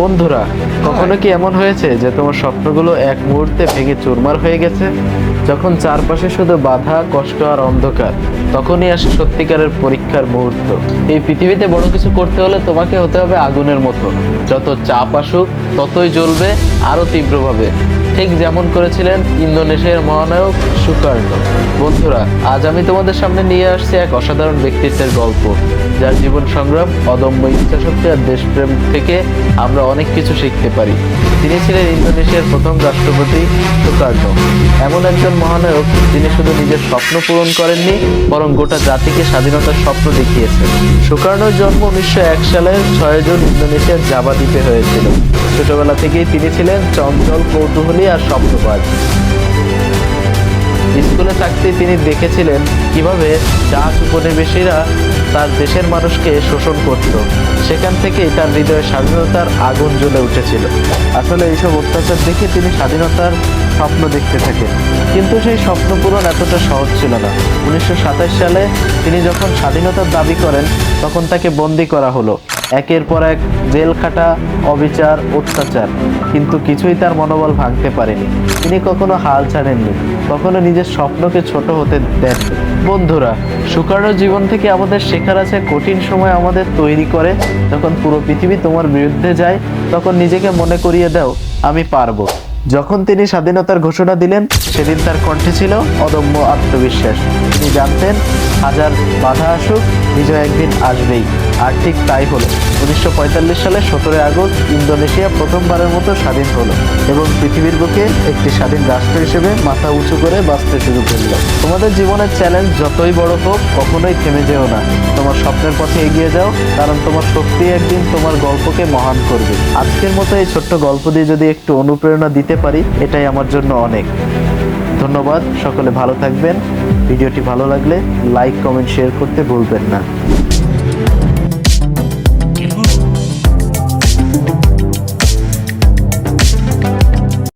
বন্ধুরা, কখনো কি এমন হয়েছে যে তোমার স্বপ্নগুলো এক মুহূর্তে ভেঙে চুরমার হয়ে গেছে? যখন চারপাশে শুধু বাধা, কষ্ট আর অন্ধকার, তখনই আসে সত্যিকারের পরীক্ষার মুহূর্ত। এই পৃথিবীতে বড় কিছু করতে হলে তোমাকে হতে হবে আগুনের মতো। যত চাপ আসুক, ততই জ্বলবে, আরও তীব্রভাবে। ঠিক যেমন করেছিলেন ইন্দোনেশিয়ার মহানায়ক সুকার্ণ। বন্ধুরা, আজ আমি তোমাদের সামনে নিয়ে আসছি এক অসাধারণ ব্যক্তিত্বের গল্প, যার জীবন সংগ্রাম অদম্য ইচ্ছাশক্তি আর দেশপ্রেম থেকে আমরা অনেক কিছু শিখতে পারি। তিনি ছিলেন ইন্দোনেশিয়ার প্রথম রাষ্ট্রপতি সুকার্ণ। এমন একজন মহানায়ক, যিনি শুধু নিজের স্বপ্ন পূরণ করেননি, বরং গোটা জাতিকে স্বাধীনতার স্বপ্ন দেখিয়েছেন। সুকার্ণর জন্ম উনিশশো এক সালের ছয় জুন ইন্দোনেশিয়ার জাভা দ্বীপে হয়েছিল। ছোটবেলা থেকেই তিনি ছিলেন চঞ্চল কৌতূহলী আর স্বপ্নবাজ স্কুলে থাকতে তিনি দেখেছিলেন কীভাবে ডাচ উপনিবেশীরা তার দেশের মানুষকে শোষণ করত সেখান থেকেই তার হৃদয়ে স্বাধীনতার আগুন জ্বলে উঠেছিল। আসলে এইসব অত্যাচার দেখে তিনি স্বাধীনতার স্বপ্ন দেখতে থাকেন। কিন্তু সেই স্বপ্ন পূরণ এতটা সহজ ছিল না। উনিশশো সাতাশ সালে তিনি যখন স্বাধীনতার দাবি করেন, তখন তাকে বন্দি করা হলো। একের পর এক জেল খাটা, অবিচার, অত্যাচার। কিন্তু কিছুই তার মনোবল ভাঙতে পারেনি। তিনি কখনো হাল ছাড়েননি, কখনো নিজের স্বপ্নকে ছোট হতে দেন বন্ধুরা, সুকার্ণ জীবন থেকে আমাদের শেখার আছে, কঠিন সময় আমাদের তৈরি করে। যখন পুরো পৃথিবী তোমার বিরুদ্ধে যায়, তখন নিজেকে মনে করিয়ে দাও, আমি পারব। যখন তিনি স্বাধীনতার ঘোষণা দিলেন, সেদিন তার কণ্ঠে ছিল অদম্য আত্মবিশ্বাস। তিনি জানতেন, হাজার বাধা আসুক, বিজয় একদিন আসবেই। আর ঠিক তাই হলো। উনিশশো পঁয়তাল্লিশ সালে সতেরোই আগস্ট ইন্দোনেশিয়া প্রথমবারের মতো স্বাধীন হলো এবং পৃথিবীর বুকে একটি স্বাধীন রাষ্ট্র হিসেবে মাথা উঁচু করে বাঁচতে শুরু করল। তোমাদের জীবনের চ্যালেঞ্জ যতই বড় হোক, কখনোই থেমে যেও না। তোমার স্বপ্নের পথে এগিয়ে যাও, কারণ তোমার শক্তি একদিন তোমার গল্পকে মহান করবে। আজকের মতো এই ছোট্ট গল্প দিয়ে যদি একটু অনুপ্রেরণা দিতে পারি, এটাই আমার জন্য অনেক। ধন্যবাদ, সকলে ভালো থাকবেন। ভিডিওটি ভালো লাগলে লাইক কমেন্ট শেয়ার করতে ভুলবেন না।